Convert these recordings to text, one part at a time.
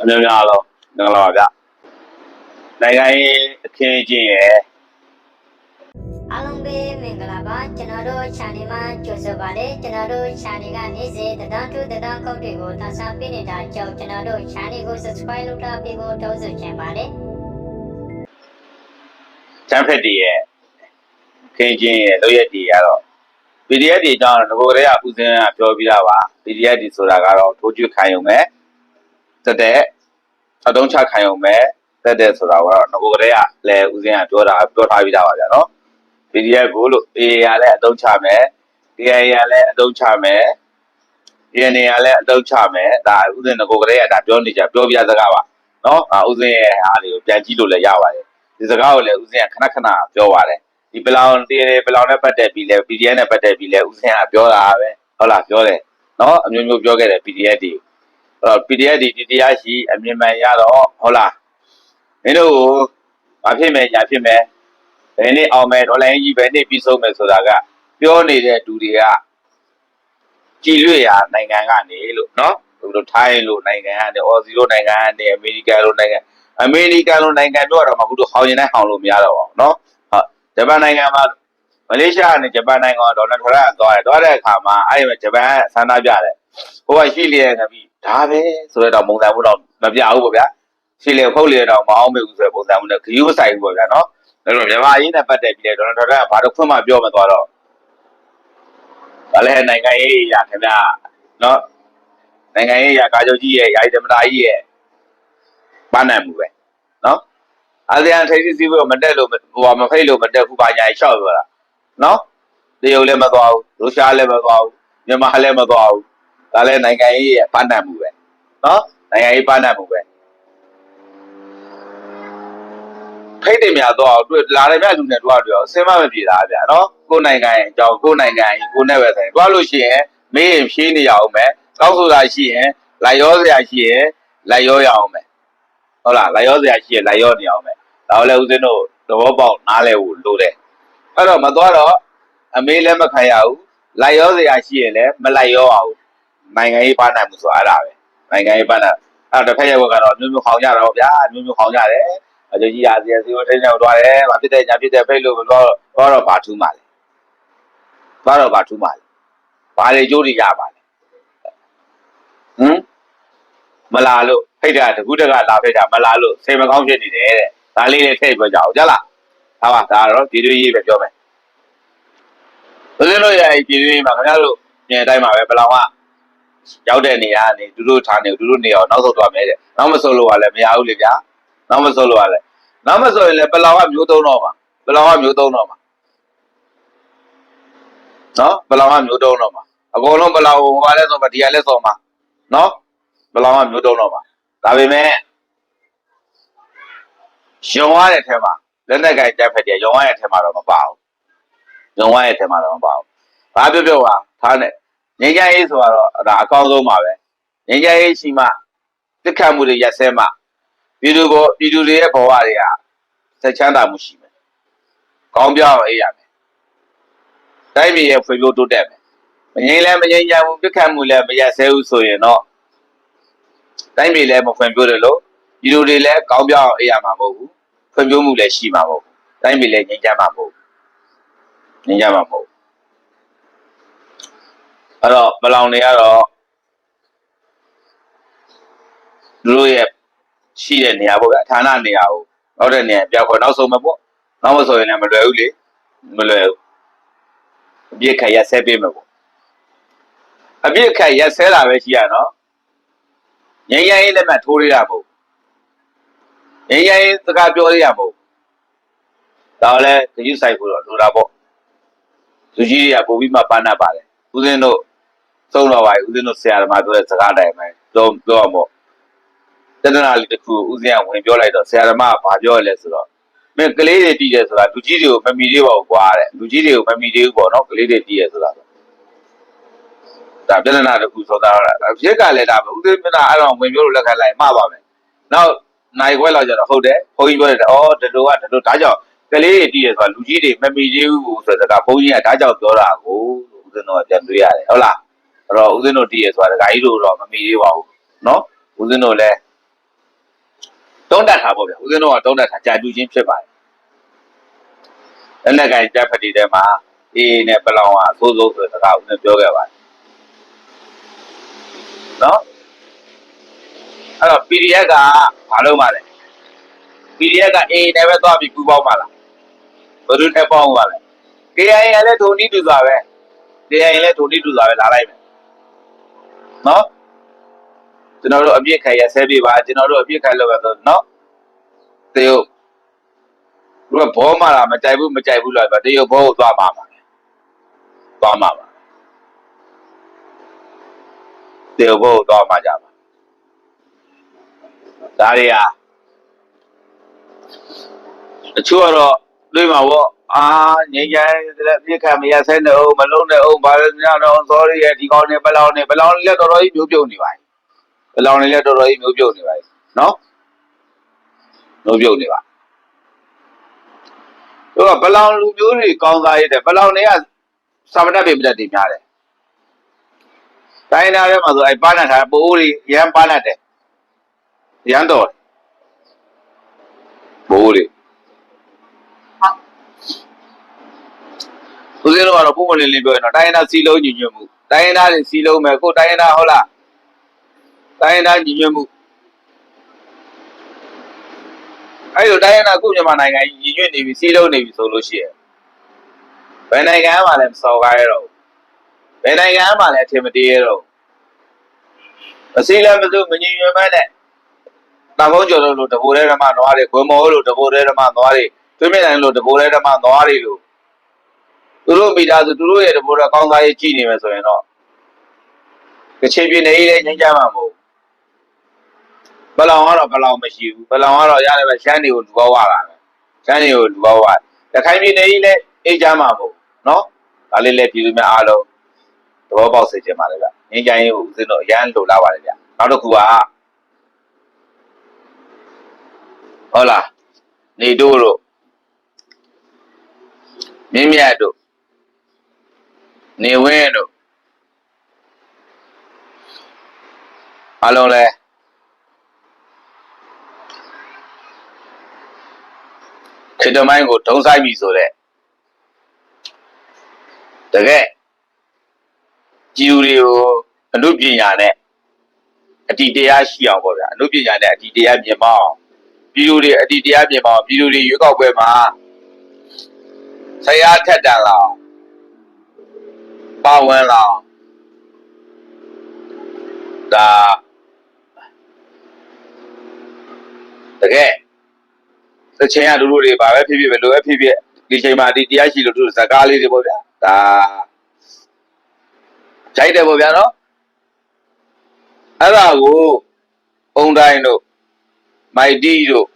အများများတော့ငလာပါဗျနိုင်ငံရေးအခင်းအကျင်းရယ်အားလုံးပဲမင်္ဂလာပါကျွန်တော်တို့ channel မှာကြိုဆိုပါရစေကျွန်တော်တို့ channel ကနေ့စဉ်တဒန်းတူတဒန်းကုတ်တွေကိုတင်ဆက်ပေးနေတာကြောင့်ကျွန်တော်တို့ channel ကို subscribe လုပ်ထားပြီးဖို့တောင်းဆိုချင်ပါတယ်ချမ်းဖက်တည်းရဲ့အခင်းအကျင်းရယ်လို့ရက်တည်းရတော့ PDF တွေအကြောင်းတော့ငကိုယ်တည်းကဥစဉ်ကပြောပြီးသားပါ PDF တွေဆိုတာကတော့ထိုးကျွခံရုံပဲ တက်တဲ့အတုံးချခံရုံပဲတက်တဲ့ဆိုတာကတော့ငကိုယ်တည်းကလည်းဥစဉ်ကပြောတာပြောထားပြီးသားပါဗျာနော် PDF ကိုလို့ AA ရလည်းအတုံးချမယ် DA ရလည်းအတုံးချမယ် DNA ရလည်းအတုံးချမယ်ဒါဥစဉ်ငကိုယ်ကလေးကဒါပြောနေကြပြောပြစကားပါနော်အာဥစဉ်ရဲ့အားလေးကိုပြန်ကြည့်လို့လည်းရပါတယ်ဒီစကားကိုလည်းဥစဉ်ကခဏခဏပြောပါတယ်ဒီပလောင်တည်တယ်ပလောင်နဲ့ပတ်သက်ပြီးလဲ PDF နဲ့ပတ်သက်ပြီးလဲဥစဉ်ကပြောတာပဲဟုတ်လားပြောတယ်နော်အမျိုးမျိုးပြောခဲ့တယ် PDF တွေအဲ့ တော့ PDF တွေဒီတရားရှိအမြင်မှန်ရတော့ဟုတ်လားမင်းတို့ကိုမဖြစ်မယ်ညာဖြစ်မယ်ဘယ်နေ့အောင်မယ်ဒေါ်လာကြီးဘယ်နေ့ပြီးဆုံးမယ်ဆိုတာကပြောနေတဲ့သူတွေကကြည်လွေရာနိုင်ငံကနေလို့နော်ဟိုလိုထိုင်းလို့နိုင်ငံကနေအော်စီလိုနိုင်ငံကနေအမေရိကန်လိုနိုင်ငံအမေရိကန်လိုနိုင်ငံပြောတော့မှအခုတို့ဟောင်းရင်တိုင်းဟောင်းလို့မရတော့ပါဘူးနော်ဟုတ်ဂျပန်နိုင်ငံမှာမလေးရှားနဲ့ဂျပန်နိုင်ငံကဒေါ်နယ်ထရန့်သွားတယ်သွားတဲ့အခါမှာအဲ့ဒီမှာဂျပန်ဆန္ဒပြတယ်ဟိုကရှိလျက်ငပြီး ဒါပဲဆိုတော့မုံတယ်ဘူးတော့မပြဘူးပေါ့ဗျာရှိလျက်ဖုတ်လျက်တော့မအောင်မေဘူးဆိုတဲ့ပုံစံမျိုးနဲ့ဂယူးဆိုင်ဘူးပေါ့ဗျာနော်အဲ့တော့မြန်မာအရေးနဲ့ပတ်သက်ပြီးဒေါ်နယ်ထရန့်ကဘာလို့ခွင့်မပြောမသွားတော့ဒါလည်းနိုင်ငံရေးအရာခင်ဗျာနော်နိုင်ငံရေးအရာကာချုပ်ကြီးရဲ့ယာယီသမ္မတကြီးရဲ့ပန်းနိုင်မှုပဲနော်အာဆီယံထိပ်သီးစည်းဝေးကိုမတက်လို့ဟိုမဖိတ်လို့မတက်ဘူးပါညာရှောက်ပြောတာနော်တရုတ်လည်းမသွားဘူးရုရှားလည်းမသွားဘူးမြန်မာလည်းမသွားဘူး ဒါလည်းနိုင်ငံရေးရဲ့ပန်းနိုင်မှုပဲနော်နိုင်ငံရေးပန်းနိုင်မှုပဲဖိတ်တယ်များတော့တွေ့လာတယ်မြလူနဲ့တွားတွေ့အောင်အစင်မမပြေတာဗျာနော်ကိုယ်နိုင်ငံရဲ့အကြောင်းကိုယ်နိုင်ငံကြီးကိုယ်နဲ့ပဲဆိုင်တွားလို့ရှိရင်မေးရင်ဖြေးနေရအောင်မယ်တောက်ဆိုတာရှိရင်လိုက်ရောစရာရှိရင်လိုက်ရောရအောင်မယ်ဟုတ်လားလိုက်ရောစရာရှိရင်လိုက်ရောနေအောင်မယ်ဒါလည်းဦးဇင်းတို့သဘောပေါက်နားလဲဖို့လိုတယ်အဲ့တော့မသွားတော့အမေးလည်းမခံရဘူးလိုက်ရောစရာရှိရင်လည်းမလိုက်ရောအောင် နိုင်ငံရေးပါနိုင်မှုဆိုအဲ့ဒါပဲနိုင်ငံရေးပါနိုင်အဲ့တော့တစ်ဖက်ရဲ့ဘက်ကတော့မျိုးမျိုးခေါင်းကြတော့ဗျာမျိုးမျိုးခေါင်းကြတယ်အကျကြီးရာစီစီကိုထိန်းချုပ်သွားတယ်။ဘာဖြစ်တဲ့ညာဖြစ်တဲ့ဖိတ်လို့မတော့တော့တော့ဘာထူးမှလဲ။သွားတော့ဘာထူးမှလဲ။ဘာလေကြိုးတွေရပါလဲ။ဟမ်မလာလို့ဖိတ်တာတကူးတကလာဖိတ်တာမလာလို့စိတ်မကောင်းဖြစ်နေတယ်တဲ့။ဒါလေးလေးထိတ်ပြောကြအောင်ကြလား။ဟာပါဒါတော့ပြည်သူရေးပဲပြောမယ်။ဦးဇင်းတို့ရဲ့ပြည်သူရေးမှာခင်ဗျားတို့ပြန်တိုင်းမှာပဲဘလောင်က ရောက်တဲ့နေရာကနေသူတို့ထားနေသူတို့နေအောင်နောက်ဆုတ်သွားမယ်တဲ့။နောက်မဆုတ်လို့ကလည်းမရဘူးလေဗျာ။နောက်မဆိုလို့ရလဲနောက်မဆိုရင်လည်းပလောင်ကမျိုးသုံးတော့မှာပလောင်ကမျိုးသုံးတော့မှာနော်ပလောင်ကမျိုးသုံးတော့မှာအကုန်လုံးပလောင်ဟိုကလည်းဆိုမှာဒီကလည်းဆိုမှာနော်ပလောင်ကမျိုးသုံးတော့မှာဒါပေမဲ့ယုံရတဲ့ထဲမှာလက်နဲ့ကြိုက်တက်ဖက်တယ်ယုံရတဲ့ထဲမှာတော့မပါဘူးယုံရတဲ့ထဲမှာတော့မပါဘူးဘာပြောပြောပါထားနဲ့ ငင်းကြရေးဆိုတော့ဒါအကောင်းဆုံးပါပဲငင်းကြရေးရှိမှတစ်ခတ်မှုတွေရက်စဲမှပြည်သူကိုပြည်သူတွေရဲ့ဘဝတွေကဆက်ချမ်းသာမှုရှိမယ်။ကောင်းပြောင်းအေးရမယ်။တိုင်းပြည်ရဲ့ဖွံ့ဖြိုးတိုးတက်မယ်။မငြိမ်းလဲမငြိမ်းချမ်းဘူးပြစ်ခတ်မှုလည်းမရက်ဆဲဘူးဆိုရင်တော့တိုင်းပြည်လည်းမဖွံ့ဖြိုးတယ်လို့ပြည်သူတွေလည်းကောင်းပြောင်းအေးရမှာမဟုတ်ဘူး။ဖွံ့ဖြိုးမှုလည်းရှိမှာမဟုတ်ဘူး။တိုင်းပြည်လည်းငြိမ်းချမ်းမှာမဟုတ်ဘူး။ငြိမ်းချမ်းမှာမဟုတ်ဘူး။ အဲ့တော့မလောင်တွေကတော့သူတို့ရဲ့ရှိတဲ့နေရာပေါ့ဗျာဌာနနေရာကိုနောက်တဲ့နေရာပြောက်ခွဲနောက်ဆုံးမှာပေါ့နောက်မဆိုရင်လည်းမလွယ်ဘူးလေမလွယ်ဘူးအပြစ်ခက်ရက်ဆဲပေးမယ်ပေါ့အပြစ်ခက်ရက်ဆဲတာပဲရှိရနော်ငြိမ်းချမ်းရေးလက်မှတ်ထိုးရတာပေါ့ငြိမ်းချမ်းရေးစကားပြောရရပေါ့ဒါလည်းခရုစိုက်ဖို့တော့လိုတာပေါ့သူကြီးတွေကပို့ပြီးမှပန်းတတ်ပါတယ်ဦးစင်းတို့ သုံးတော့ပါဦးဇင်းတို့ဆရာသမားပြောတဲ့စကားတိုင်းပဲပြောပြောအောင်ပေါ့တဏ္ဍာလေးတစ်ခုဦးဇင်းကဝင်ပြောလိုက်တော့ဆရာဓမ္မကဘာပြောရလဲဆိုတော့မင်းကလေးတွေတည်တယ်ဆိုတာလူကြီးတွေကိုမမီသေးပါဘူးကွာတဲ့လူကြီးတွေကိုမမီသေးဘူးပေါ့နော်ကလေးတွေတည်ရဆိုတာဆိုဒါပြဿနာတစ်ခုဆိုတာဖြစ်ကလည်းဒါပဲဦးဇင်းပြဿနာအဲ့တော့ဝင်ပြောလို့လက်ခံလိုက်မှားပါမယ်နောက်နိုင်ခွဲလောက်ကျတော့ဟုတ်တယ်ဘုန်းကြီးပြောတယ်အော်ဒီလိုကဒီလိုဒါကြောင့်ကလေးတွေတည်တယ်ဆိုတာလူကြီးတွေမမီသေးဘူးဆိုတဲ့ကဘုန်းကြီးကဒါကြောင့်ပြောတာကိုဦးဇင်းတို့ကပြန်တွေ့ရတယ်ဟုတ်လား အဲ့တော့ဦးဇင်းတို့တည်ရဆိုတာဒကာကြီးတို့တော့မမီသေးပါဘူးနော်ဦးဇင်းတို့လည်းတုံးတက်တာပေါ့ဗျာဦးဇင်းတို့ကတုံးတက်တာကြာကျူးချင်းဖြစ်ပါတယ်လက်နက်ကင်ကြက်ဖက်တီထဲမှာအေးနဲ့ပလောင်ကအဆိုးဆုံးဆိုတဲ့စကားဦးဇင်းပြောခဲ့ပါတယ်နော်အဲ့တော့ PDF ကဘာလုပ်မှလဲ PDF ကအေးနဲ့ပဲသွားပြီးပူပေါင်းပါလားဘယ်သူနဲ့ပေါင်းပါလဲ KIA ကလည်းဒုံနီးတူစွာပဲ KIA လည်းဒုံနီးတူစွာပဲလာလိုက်မယ် နော်ကျွန်တော်တို့အပြစ်ခံရဆဲပြပါကျွန်တော်တို့အပြစ်ခံလို့ပဲဆိုနော်တေယုတ်ဘုရားဘောမလာမကြိုက်ဘူးမကြိုက်ဘူးလို့ပြောတေယုတ်ဘောကိုသွားမှာပါသွားမှာပါတေယုတ်ဘောကိုသွားမှာကြပါဒါတွေဟာတချို့ကတော့တွေးမှာပေါ့ အာငိမ့်ကြတဲ့ပြစ်ခံမရဆဲနေအောင်မလုံးနဲ့အောင်ဘာလို့ညတော့ sorry ရဲ့ဒီကောင်းနေဘလောင်နေဘလောင်လက်တော်တော်ကြီးမျိုးပြုတ်နေပါဘယ်လောင်နေလဲတော်တော်ကြီးမျိုးပြုတ်နေပါပြီနော်မျိုးပြုတ်နေပါတို့ကဘယ်လောင်လူမျိုးတွေကောင်းစားရတဲ့ဘယ်လောင်တွေကစာမတတ်ပြပြတတ်တွေများတယ်တိုင်းသားထဲမှာဆိုအဲပါဏတ်ထားပိုးတွေရမ်းပါဏတ်တယ်ရမ်းတော်ပိုးတွေ ဦးဇင်းတို့ကတော့ပုံမလင်းလင်းပြောရင်တော့တိုင်းသားစီလုံးညီညွတ်မှုတိုင်းသားတွေစီလုံးမယ်ကိုတိုင်းသားဟုတ်လားတိုင်းရင်းသားညီညွတ်မှုအဲ့လိုတိုင်းရင်းသားခုမြန်မာနိုင်ငံကြီးညီညွတ်နေပြီစီးလုံးနေပြီဆိုလို့ရှိရင်ဘယ်နိုင်ငံမှလည်းမစော်ကားရတော့ဘူးဘယ်နိုင်ငံမှလည်းအထင်မသေးရတော့ဘူးအစည်းလည်းမစုမညီညွတ်မဲနဲ့တာဖုံးကျော်လို့လို့တဘိုးရဲဓမ္မနွားတွေခွေမောလို့တဘိုးရဲဓမ္မနွားတွေသွေးမြင့်နိုင်လို့တဘိုးရဲဓမ္မနွားတွေလို့ သူတို့မိသားစုသူတို့ရဲ့တဘောတော့ကောင်းသားရေးကြည့်နေမယ်ဆိုရင်တော့ကချင်ပြည်နယ်ကြီးလည်းငြိမ်းချမ်းမှာမဟုတ်ဘလောင်ကတော့ဘလောင်မရှိဘူးဘလောင်ကတော့ရတယ်ပဲရှမ်းတွေကိုလူဘောဝတာပဲရှမ်းတွေကိုလူဘောဝတခိုင်ပြည်နယ်ကြီးလည်းအေးချမ်းမှာမဟုတ်နော်ဒါလေးလည်းပြည်သူများအားလုံးသဘောပေါက်စေချင်ပါလေဗျငြိမ်းချမ်းရေးကိုဦးဇင်းတို့အရန်လိုလားပါလေဗျနောက်တစ်ခုကဟုတ်လားနေတို့တို့မြင်းမြတ်တို့ နေဝင်းတို့အားလုံးလည်းခေတ္တမိုင်းကိုဒုံဆိုင်ပြီဆိုတဲ့တကယ်ကြည်သူတွေကိုအနုပညာနဲ့အတ္တိတရားရှိအောင်ပေါ့ဗျာအနုပညာနဲ့အတ္တိတရားမြင်ပေါအောင်ပြည်သူတွေအတ္တိတရားမြင်ပေါအောင်ပြည်သူတွေရွေးကောက်ပွဲမှာဆရာထက်တန်လာအောင် ပါဝင်လာအောင်ဒါတကယ်တချင်ရလူလူတွေပါပဲဖြစ်ဖြစ်ပဲလိုပဲဖြစ်ဖြစ်ဒီချိန်မှာဒီတရားရှိလို့သူဇကားလေးတွေပေါ့ဗျာဒါကြိုက်တယ်ပေါ့ဗျာနော်အဲ့ဒါကိုအုံတိုင်းတို့မိုက်တီတို့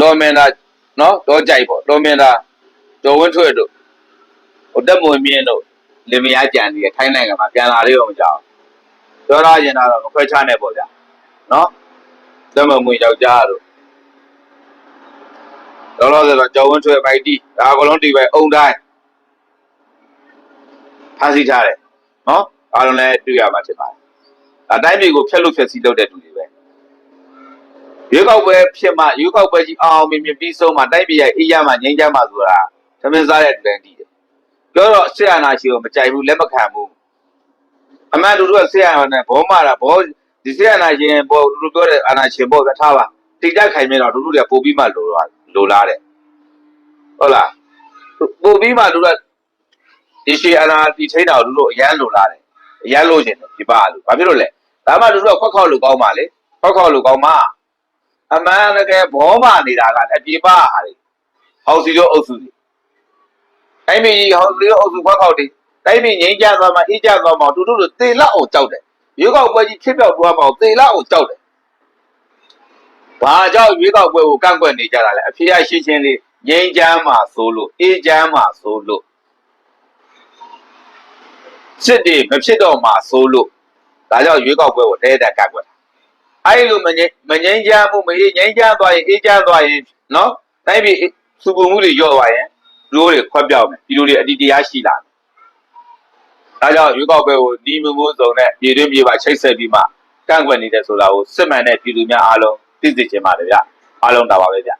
တော်မင်တာနော်တော့ကြိုက်ပေါ့တော်မင်တာတော်ဝင်းထွေတို့ ဟိုတက်မွေမြင့်တို့လင်မယားကြံနေထိုင်းနိုင်ငံမှာပြန်လာလေးတော့မကြောက်ပြောရရင်တော့မခွဲခြားနဲ့ပေါ့ဗျာနော်တက်မွေယောက်ျားတို့တော့တော့ဆိုတော့ကျော်ဝင်းထွေမိုက်တီဒါအကလုံးတီပဲအုံတိုင်းဖမ်းဆီးထားတယ်နော်အားလုံးလည်းတွေ့ရမှာဖြစ်ပါတယ်အတိုင်းပြည်ကိုဖျက်လို့ဖျက်ဆီးလုပ်တဲ့သူတွေပဲရွေးကောက်ပွဲဖြစ်မှရွေးကောက်ပွဲကြီးအောင်အောင်မြင်မြင်ပြီးဆုံးမှတိုင်းပြည်ရဲ့အေးရမှငြိမ်းချမ်းမှဆိုတာသမင်းစားတဲ့တူတိုင်းတည်တယ် ပြောတော့ဆရာနာရှိကိုမကြိုက်ဘူးလက်မခံဘူးအမှန်တူတူကဆရာနာနဲ့ဘောမာတာဘောဒီဆရာနာရှင်ဘောတူတူပြောတဲ့အာနာရှင်ဘောကထားပါတိတ်တက်ခိုင်မြင်တော့တူတူတွေကပို့ပြီးမှလိုလာလိုလားတဲ့ဟုတ်လားပို့ပြီးမှတို့ကဒီရှေအနာဒီထိန်းတာကိုတို့အရန်လိုလာတယ်အရန်လိုချင်တယ်ဒီပါလို့ဘာဖြစ်လို့လဲဒါမှတို့ကခွက်ခေါက်လို့ကောင်းပါလေခွက်ခေါက်လို့ကောင်းပါအမှန်တကယ်ဘောမနေတာကအပြေပါဟာလေဟောက်စီတို့အုပ်စုတွေ တိုင်းပြည်ကြီးဟောက်စီတို့အုပ်စုခွက်ခေါက်တွေတိုင်းပြည်ငိမ့်ကြသွားမှအေးကြသွားမှတို့တို့တို့သေလောက်အောင်ကြောက်တယ်ရွေးကောက်ပွဲကြီးဖြစ်ပြောက်သွားမှသေလောက်အောင်ကြောက်တယ်ဘာကြောင့်ရွေးကောက်ပွဲကိုကန့်ကွက်နေကြတာလဲအဖေရရှင်းရှင်းလေးငြိမ်းချမ်းမှာဆိုလို့အေးချမ်းမှာဆိုလို့စစ်တွေမဖြစ်တော့မှာဆိုလို့ဒါကြောင့်ရွေးကောက်ပွဲကိုတဲတက်ကကွက်တာအဲ့လိုမငြိမ်းမငြိမ်းချမ်းမှုမအေးငြိမ်းချမ်းသွားရင်အေးချမ်းသွားရင်နော်တိုင်းပြည်စူပူမှုတွေရော့သွားရင် လူတွေခွက်ပြောက်မယ်ပြည်သူတွေအတ္တိတရားရှိလာတယ်ဒါကြောင့်ရွေးကောက်ပွဲကိုဒီမှုမှုစုံနဲ့ပြည်တွင်းပြည်ပချိတ်ဆက်ပြီးမှတကန့်ကွက်နေတယ်ဆိုတာကိုစစ်မှန်တဲ့ပြည်သူများအားလုံးသိစေချင်ပါတယ်ဗျအားလုံးဒါပါပဲဗျ